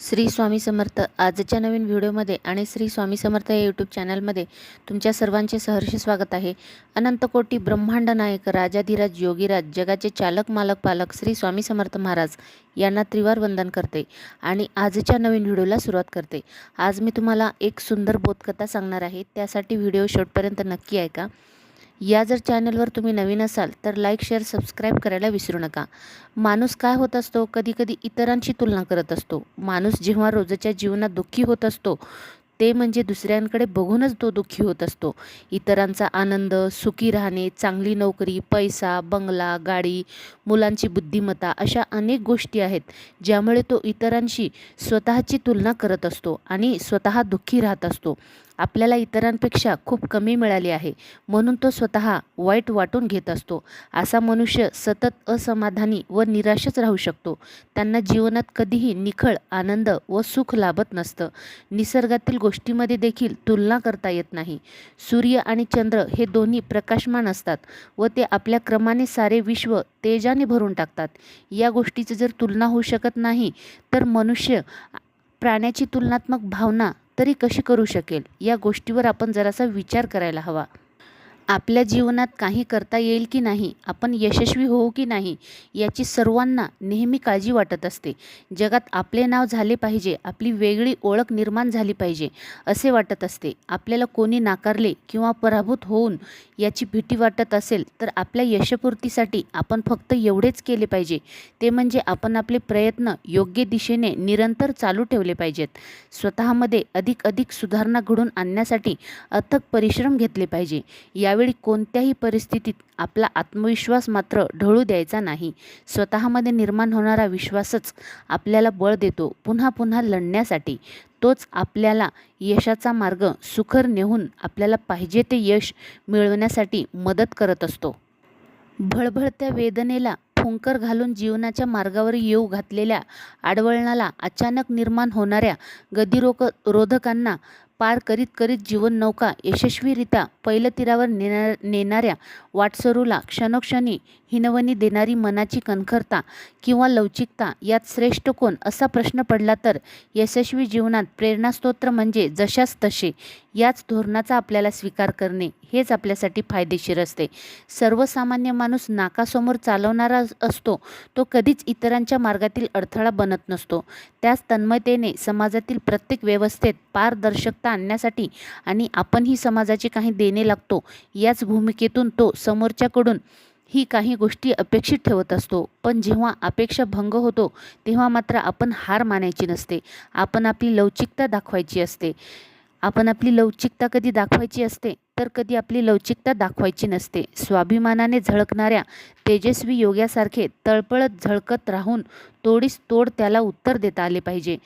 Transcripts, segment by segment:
श्री स्वामी समर्थ आजच्या नवीन व्हिडिओमध्ये आणि श्री स्वामी समर्थ या यूट्यूब चॅनलमध्ये तुमच्या सर्वांचे सहर्ष स्वागत आहे. अनंतकोटी ब्रह्मांड नायक राजाधिराज योगीराज जगाचे चालक मालक पालक श्री स्वामी समर्थ महाराज यांना त्रिवार वंदन करते आणि आजच्या नवीन व्हिडिओला सुरुवात करते. आज मी तुम्हाला एक सुंदर बोधकथा सांगणार आहे. त्यासाठी व्हिडिओ शेवटपर्यंत नक्की ऐका. या जर चॅनलवर तुम्ही नवीन असाल तर लाईक शेअर सबस्क्राईब करायला विसरू नका. माणूस काय होत असतो? कधीकधी इतरांशी तुलना करत असतो. माणूस जेव्हा रोजच्या जीवनात दुःखी होत असतो ते म्हणजे दुसऱ्यांकडे बघूनच तो दुःखी होत असतो. इतरांचा आनंद सुखी राहणे चांगली नोकरी पैसा बंगला गाडी मुलांची बुद्धिमत्ता अशा अनेक गोष्टी आहेत ज्यामुळे तो इतरांशी स्वतःची तुलना करत असतो आणि स्वतः दुःखी राहत असतो. आपल्याला इतरांपेक्षा खूप कमी मिळाली आहे. म्हणून तो स्वतः वाईट वाटून घेत असतो. असा मनुष्य सतत असमाधानी व निराशच राहू शकतो. त्यांना जीवनात कधीही निखळ आनंद व सुख लाभत नसतं. निसर्गातील गोष्टीमध्ये देखील तुलना करता येत नाही. सूर्य आणि चंद्र हे दोन्ही प्रकाशमान असतात व ते आपल्या क्रमाने सारे विश्व तेजाने भरून टाकतात. या गोष्टीची जर तुलना होऊ शकत नाही तर मनुष्य प्राण्याची तुलनात्मक भावना तरी कशी करू शकेल? या गोष्टीवर आपण जरासा विचार करायला हवा. आपल्या जीवनात काही करता येईल की नाही आपण यशस्वी होऊ की नाही याची सर्वांना नेहमी काळजी वाटत असते. जगात आपले नाव झाले पाहिजे आपली वेगळी ओळख निर्माण झाली पाहिजे असे वाटत असते. आपल्याला कोणी नाकारले किंवा पराभूत होऊन याची भीती वाटत असेल तर आपल्या यशपूर्तीसाठी आपण फक्त एवढेच केले पाहिजे. ते म्हणजे आपण आपले प्रयत्न योग्य दिशेने निरंतर चालू ठेवले पाहिजेत. स्वतःमध्ये अधिक अधिक सुधारणा घडून आणण्यासाठी अथक परिश्रम घेतले पाहिजे. या त्यावेळी कोणत्याही परिस्थितीत आपला आत्मविश्वास मात्र ढळू द्यायचा नाही. स्वतःमध्ये निर्माण होणारा विश्वासच आपल्याला बळ देतो. पुन्हा पुन्हा लढण्यासाठी तोच आपल्याला यशाचा मार्ग सुखर नेऊन आपल्याला पाहिजे ते यश मिळवण्यासाठी मदत करत असतो. भळभळत्या वेदनेला फुंकर घालून जीवनाच्या मार्गावर येऊ घातलेल्या आडवळणाला अचानक निर्माण होणाऱ्या गदिरोक रोधकांना पार करीत करीत जीवन नौका यशस्वीरित्या पैलतीरावर नेणार नेणाऱ्या वाटसरूला क्षणोक्षणी हिनवणी देणारी मनाची कणखरता किंवा लवचिकता यात श्रेष्ठ कोण असा प्रश्न पडला तर यशस्वी जीवनात प्रेरणास्तोत्र म्हणजे जशास तसे याच धोरणाचा आपल्याला स्वीकार करणे हेच आपल्यासाठी फायदेशीर असते. सर्वसामान्य माणूस नाकासमोर चालवणारा असतो तो कधीच इतरांच्या मार्गातील अडथळा बनत नसतो. त्याच तन्मयतेने समाजातील प्रत्येक व्यवस्थेत पारदर्शकता आणण्यासाठी आणि आपणही समाजाची काही देणे लागतो याच भूमिकेतून तो समोरच्याकडून ही काही गोष्टी अपेक्षित ठेवत असतो. पण जेव्हा अपेक्षा भंग होतो तेव्हा मात्र आपण हार मानायची नसते. आपण आपली लवचिकता दाखवायची असते. आपण आपली लवचिकता कधी दाखवायची असते तर कधी आपली लवचिकता दाखवायची नसते. स्वाभिमानाने झळकणाऱ्या तेजस्वी योग्यासारखे तळपळत झळकत राहून तोडीस तोड त्याला उत्तर देता आले पाहिजे.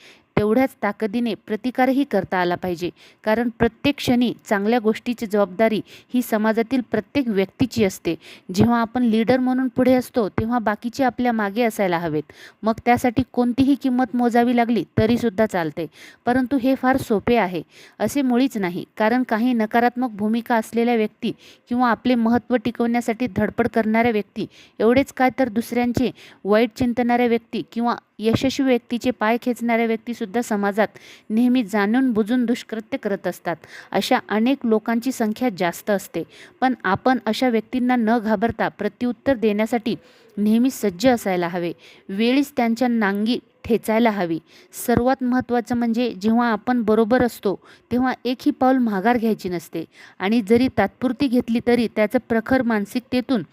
तेवढ्याच ताकदीने प्रतिकारही करता आला पाहिजे. कारण प्रत्येक क्षणी चांगल्या गोष्टीची जबाबदारी ही समाजातील प्रत्येक व्यक्तीची असते. जेव्हा आपण लीडर म्हणून पुढे असतो तेव्हा बाकीचे आपल्या मागे असायला हवेत. मग त्यासाठी कोणतीही किंमत मोजावी लागली तरीसुद्धा चालते. परंतु हे फार सोपे आहे. असे मुळीच नाही. कारण काही नकारात्मक भूमिका असलेल्या व्यक्ती किंवा आपले महत्त्व टिकवण्यासाठी धडपड करणाऱ्या व्यक्ती एवढेच काय तर दुसऱ्यांचे वाईट चिंतणाऱ्या व्यक्ती किंवा यशस्वी व्यक्तीचे पाय खेचणाऱ्या व्यक्तीसुद्धा समाजात नेहमी जाणून बुजून दुष्कृत्य करत असतात. अशा अनेक लोकांची संख्या जास्त असते. पण आपण अशा व्यक्तींना न घाबरता प्रत्युत्तर देण्यासाठी नेहमी सज्ज असायला हवे. वेळीच त्यांच्या नांगी ठेचायला हवी. सर्वात महत्त्वाचं म्हणजे जेव्हा आपण बरोबर असतो तेव्हा एकही पाऊल माघार घ्यायची नसते. आणि जरी तात्पुरती घेतली तरी त्याचं प्रखर मानसिकतेतून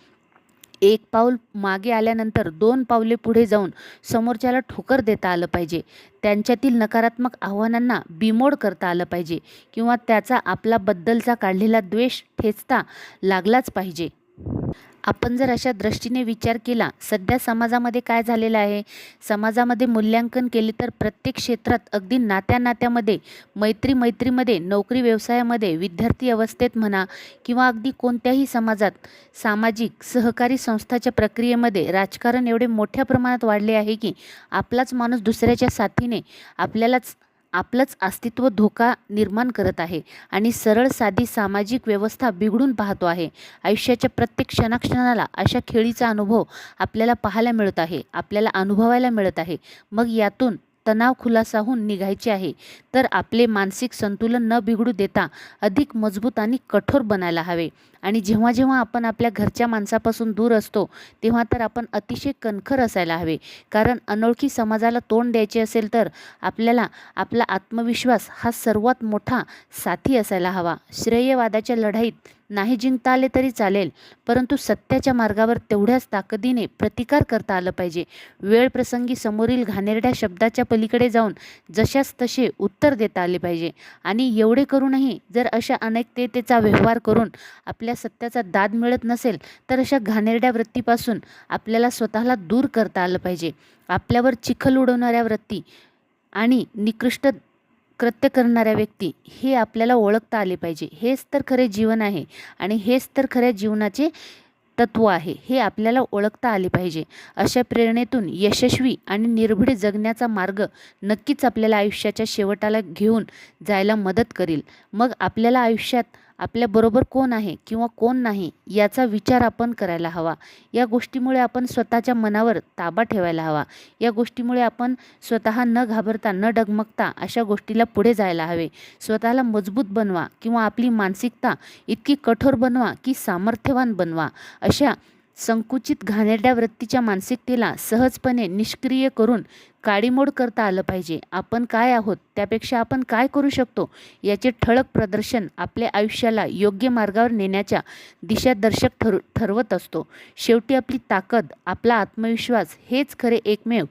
एक पाऊल मागे आल्यानंतर दोन पावले पुढे जाऊन समोरच्याला ठोकर देता आलं पाहिजे. त्यांच्यातील नकारात्मक आव्हानांना बिमोड करता आलं पाहिजे किंवा त्याचा आपल्याबद्दलचा काढलेला द्वेष ठेचता लागलाच पाहिजे. आपण जर अशा दृष्टीने विचार केला सध्या समाजामध्ये काय झालेलं आहे? समाजामध्ये मूल्यांकन केले तर प्रत्येक क्षेत्रात अगदी नात्या नात्यामध्ये मैत्री मैत्रीमध्ये नोकरी व्यवसायामध्ये विद्यार्थी अवस्थेत म्हणा किंवा अगदी कोणत्याही समाजात सामाजिक सहकारी संस्थाच्या प्रक्रियेमध्ये राजकारण एवढे मोठ्या प्रमाणात वाढले आहे की आपलाच माणूस दुसऱ्याच्या साथीने आपल्यालाच आपलंच अस्तित्व धोका निर्माण करत आहे आणि सरळ साधी सामाजिक व्यवस्था बिघडून पाहतो आहे. आयुष्याच्या प्रत्येक क्षणाक्षणाला अशा खेळीचा अनुभव आपल्याला पाहायला मिळत आहे आपल्याला अनुभवायला मिळत आहे. मग यातून तणाव खुलासाहून निघायचे आहे. तर आपले मानसिक संतुलन न बिघडू देता अधिक मजबूत आणि कठोर बनायला हवे. आणि जेव्हा जेव्हा आपण आपल्या घरच्या माणसापासून दूर असतो तेव्हा तर आपण अतिशय कणखर असायला हवे. कारण अनोळखी समाजाला तोंड द्यायचे असेल तर आपल्याला आपला आत्मविश्वास हा सर्वात मोठा साथी असायला हवा. श्रेयवादाच्या लढाईत नाही जिंकता आले तरी चालेल परंतु सत्याच्या मार्गावर तेवढ्याच ताकदीने प्रतिकार करता आलं पाहिजे. वेळ प्रसंगी समोरील घाणेरड्या शब्दाच्या पलीकडे जाऊन जशास तसे उत्तर देता आले पाहिजे. आणि एवढे करूनही जर अशा अनेकतेचा व्यवहार करून आपल्या सत्याचा दाद मिळत नसेल तर अशा घाणेरड्या वृत्तीपासून आपल्याला स्वतःला दूर करता आलं पाहिजे. आपल्यावर चिखल उडवणाऱ्या वृत्ती आणि निकृष्ट कृत्य करणाऱ्या व्यक्ती हे आपल्याला ओळखता आले पाहिजे. हेच तर खरे जीवन आहे आणि हेच तर खऱ्या जीवनाचे तत्व आहे. हे आपल्याला ओळखता आले पाहिजे. अशा प्रेरणेतून यशस्वी आणि निर्भीड जगण्याचा मार्ग नक्कीच आपल्याला आयुष्याच्या शेवटाला घेऊन जायला मदत करेल. मग आपल्याला आयुष्यात आपल्याबरोबर कोण आहे किंवा कोण नाही याचा विचार आपण करायला हवा. या गोष्टीमुळे आपण स्वतःच्या मनावर ताबा ठेवायला हवा. या गोष्टीमुळे आपण स्वतः न घाबरता न डगमगता अशा गोष्टीला पुढे जायला हवे. स्वतःला मजबूत बनवा किंवा आपली मानसिकता इतकी कठोर बनवा की सामर्थ्यवान बनवा. अशा संकुचित घाणेरड्या वृत्तीच्या मानसिकतेला सहजपणे निष्क्रिय करून काडीमोड करता आलं पाहिजे. आपण काय आहोत? त्यापेक्षा आपण काय करू शकतो? याचे ठळक प्रदर्शन आपल्या आयुष्याला योग्य मार्गावर नेण्याच्या दिशादर्शक ठर ठरवत असतो. शेवटी आपली ताकद आपला आत्मविश्वास हेच खरे एकमेव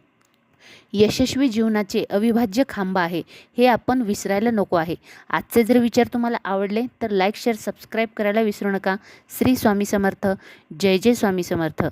यशस्वी जीवनाचे अविभाज्य खांब आहे हे आपण विसरायला नको आहे. आजचे जर विचार तुम्हाला आवडले तर लाईक शेअर सबस्क्राईब करायला विसरू नका. श्री स्वामी समर्थ. जय जय स्वामी समर्थ.